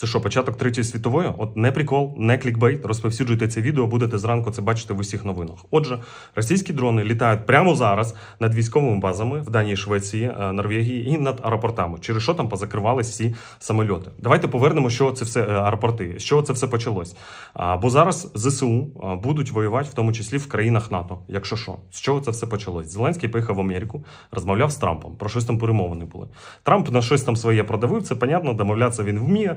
Це що, початок третьої світової? От не прикол, не клікбейт. Розповсюджуйте це відео, будете зранку це бачити в усіх новинах. Отже, російські дрони літають прямо зараз над військовими базами в Данії, Швеції, е, Норвегії і над аеропортами. Через що там позакривались всі самольоти? Давайте повернемо, що це все е, аеропорти, чого це все почалось. Бо зараз ЗСУ будуть воювати, в тому числі в країнах НАТО. Якщо що, з чого це все почалось? Зеленський поїхав в Америку, розмовляв з Трампом. Про щось там перемовини були. Трамп на щось там своє продавив. Це понятно, домовлятися він вміє.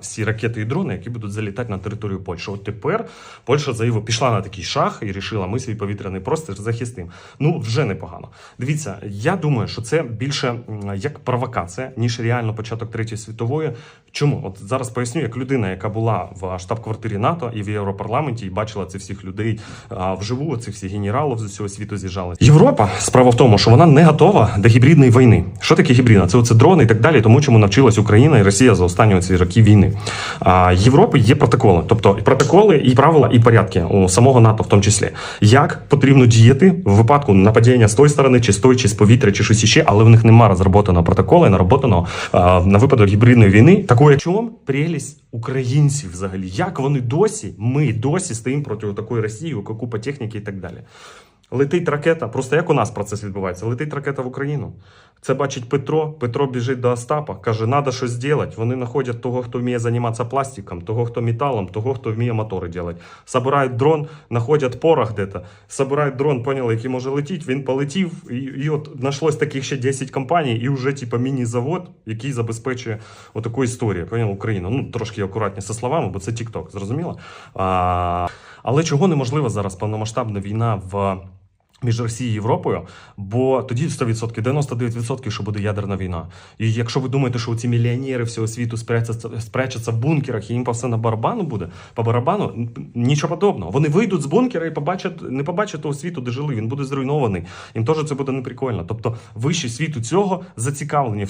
всі ракети і дрони, які будуть залітати на територію Польщі. От тепер Польща заявила, пішла на такий шаг і рішила, ми свій повітряний простір захистимо. Ну вже непогано. Дивіться, я думаю, що це більше як провокація, ніж реально початок третьої світової. Чому? От зараз поясню, як людина, яка була в штаб-квартирі НАТО і в Європарламенті, і бачила цих всіх людей вживу, цих всіх генералів з усього світу з'їжджали. Європа справа в тому, що вона не готова до гібридної війни. Що таке гібридна? Це оце дрони і так далі, тому чому навчилась Україна і Росія за останні ці роки війни. Європи є протоколи, тобто протоколи, і правила, і порядки у самого НАТО, в тому числі, як потрібно діяти в випадку нападіння з тої сторони, чи з тої, чи з повітря, чи щось іще, але в них немає розроботаного протоколу, нароботаного а, на випадок гібридної війни. Такої чому прелість українців взагалі? Як вони досі, ми досі стоїмо проти такої Росії, купа техніки і так далі. Летить ракета, просто як у нас процес відбувається? Летить ракета в Україну. Це бачить Петро. Петро біжить до Остапа, каже, треба щось зробити. Вони знаходять того, хто вміє займатися пластиком, того, хто металом, того, хто вміє мотори робити. Собирають дрон, знаходять порох де-то, собирають дрон, поняли, який може летіти. Він полетів, і, і от знайшлось таких ще 10 компаній, і вже типа міні-завод, який забезпечує отаку історію. Поняли, Україну. Ну трошки акуратні зі словами, бо це TikTok, зрозуміло? А, але чого неможлива зараз повномасштабна війна в. Між Росією і Європою, бо тоді 100%, 99%, що буде ядерна війна. І якщо ви думаєте, що ці мільйонери всього світу спрячаться, спрячаться в бункерах і їм по все на барабану буде, по барабану нічого подобного. Вони вийдуть з бункера і побачать, не побачать того світу, де жили. Він буде зруйнований. Їм теж це буде неприкольно. Тобто, вищі світу цього зацікавлені